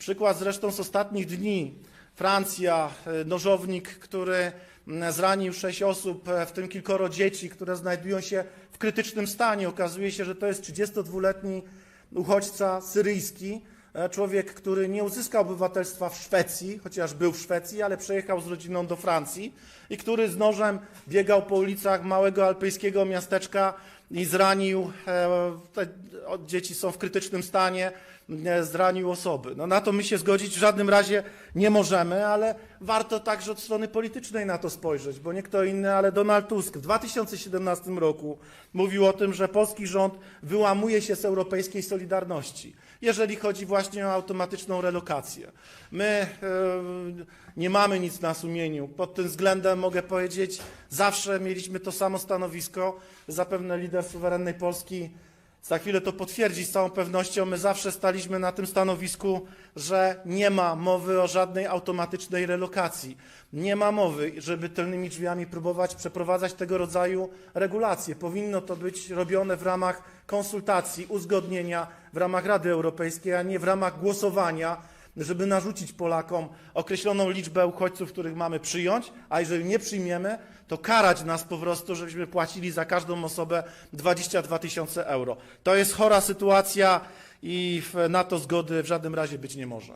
Przykład zresztą z ostatnich dni. Francja, e, nożownik, który mm, zranił sześć osób, e, w tym kilkoro dzieci, które znajdują się w krytycznym stanie. Okazuje się, że to jest 32-letni uchodźca syryjski, e, człowiek, który nie uzyskał obywatelstwa w Szwecji, chociaż był w Szwecji, ale przejechał z rodziną do Francji i który z nożem biegał po ulicach małego alpejskiego miasteczka i zranił, e, te dzieci są w krytycznym stanie, e, zranił osoby. No na to my się zgodzić w żadnym razie nie możemy, ale warto także od strony politycznej na to spojrzeć, bo nie kto inny, ale Donald Tusk w 2017 roku mówił o tym, że polski rząd wyłamuje się z europejskiej solidarności, jeżeli chodzi właśnie o automatyczną relokację. My e, nie mamy nic na sumieniu. Pod tym względem mogę powiedzieć, zawsze mieliśmy to samo stanowisko. Zapewne lider suwerennej Polski za chwilę to potwierdzi z całą pewnością. My zawsze staliśmy na tym stanowisku, że nie ma mowy o żadnej automatycznej relokacji. Nie ma mowy, żeby tylnymi drzwiami próbować przeprowadzać tego rodzaju regulacje. Powinno to być robione w ramach konsultacji, uzgodnienia w ramach Rady Europejskiej, a nie w ramach głosowania żeby narzucić Polakom określoną liczbę uchodźców, których mamy przyjąć, a jeżeli nie przyjmiemy, to karać nas po prostu, żebyśmy płacili za każdą osobę 22 tysiące euro. To jest chora sytuacja i na to zgody w żadnym razie być nie może.